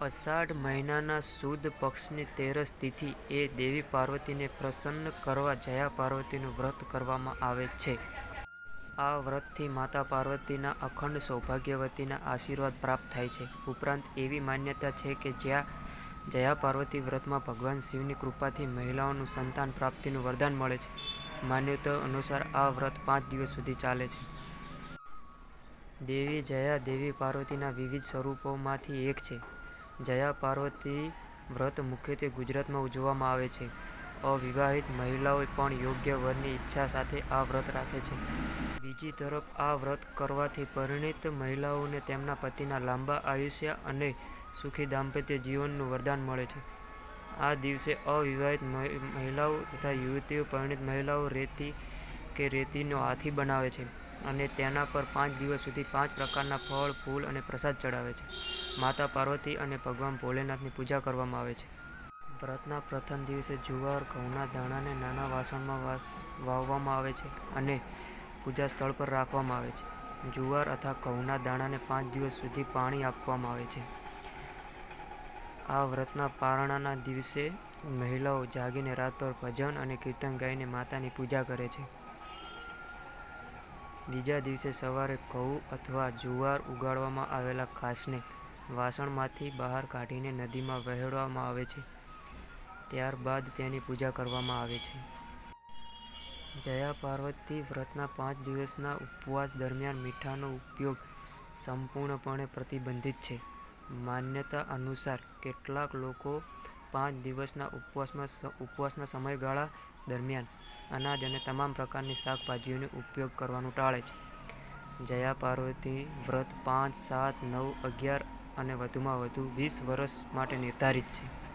અષાઢ મહિનાના સુદ પક્ષની તેરસ તિથિ એ દેવી પાર્વતીને પ્રસન્ન કરવા જયા પાર્વતીનું વ્રત કરવામાં આવે છે. આ વ્રતથી માતા પાર્વતીના અખંડ સૌભાગ્યવતીના આશીર્વાદ પ્રાપ્ત થાય છે. ઉપરાંત એવી માન્યતા છે કે જ્યાં જયા પાર્વતી વ્રતમાં ભગવાન શિવની કૃપાથી મહિલાઓનું સંતાન પ્રાપ્તિનું વરદાન મળે છે. માન્યતાઓ અનુસાર આ વ્રત પાંચ દિવસ સુધી ચાલે છે. દેવી જયા દેવી પાર્વતીના વિવિધ સ્વરૂપોમાંથી એક છે. જયા પાર્વતી વ્રત મુખ્યત્વે ગુજરાતમાં ઉજવવામાં આવે છે. અવિવાહિત મહિલાઓ પણ યોગ્ય વરની ઈચ્છા સાથે આ વ્રત રાખે છે. બીજી તરફ આ વ્રત કરવાથી પરિણીત મહિલાઓને તેમના પતિના લાંબા આયુષ્ય અને સુખી દાંપત્ય જીવનનું વરદાન મળે છે. આ દિવસે અવિવાહિત મહિલાઓ તથા યુવતીઓ પરિણીત મહિલાઓ રેતી કે રેતીનો હાથી બનાવે છે અને તેના પર પાંચ દિવસ સુધી પાંચ પ્રકારના ફળ, ફૂલ અને પ્રસાદ ચડાવે છે. માતા પાર્વતી અને ભગવાન ભોલેનાથની પૂજા કરવામાં આવે છે. વ્રતના પ્રથમ દિવસે જુવાર, ઘઉંના દાણાને નાના વાસણમાં વાવવામાં આવે છે અને પૂજા સ્થળ પર રાખવામાં આવે છે. જુવાર અથવા ઘઉંના દાણાને પાંચ દિવસ સુધી પાણી આપવામાં આવે છે. આ વ્રતના પારણાના દિવસે મહિલાઓ જાગીને રાતભર ભજન અને કીર્તન ગાઈને માતાની પૂજા કરે છે. બીજા દિવસે સવારે ઘઉં અથવા જુવાર ઉગાડવામાં આવેલા ઘાસને વાસણમાંથી બહાર કાઢીને નદીમાં વહેવડાવવામાં આવે છે. ત્યારબાદ તેની પૂજા કરવામાં આવે છે. જયા પાર્વતી વ્રતના પાંચ દિવસના ઉપવાસ દરમિયાન મીઠાનો ઉપયોગ સંપૂર્ણપણે પ્રતિબંધિત છે. માન્યતા અનુસાર કેટલાક લોકો પાંચ દિવસના ઉપવાસમાં ઉપવાસના સમયગાળા દરમિયાન અનાજ અને તમામ પ્રકારની શાકભાજીઓનો ઉપયોગ કરવાનું ટાળે છે. જયા પાર્વતી વ્રત પાંચ, સાત, નવ, અગિયાર અને વધુમાં વધુ વીસ વર્ષ માટે નિર્ધારિત છે.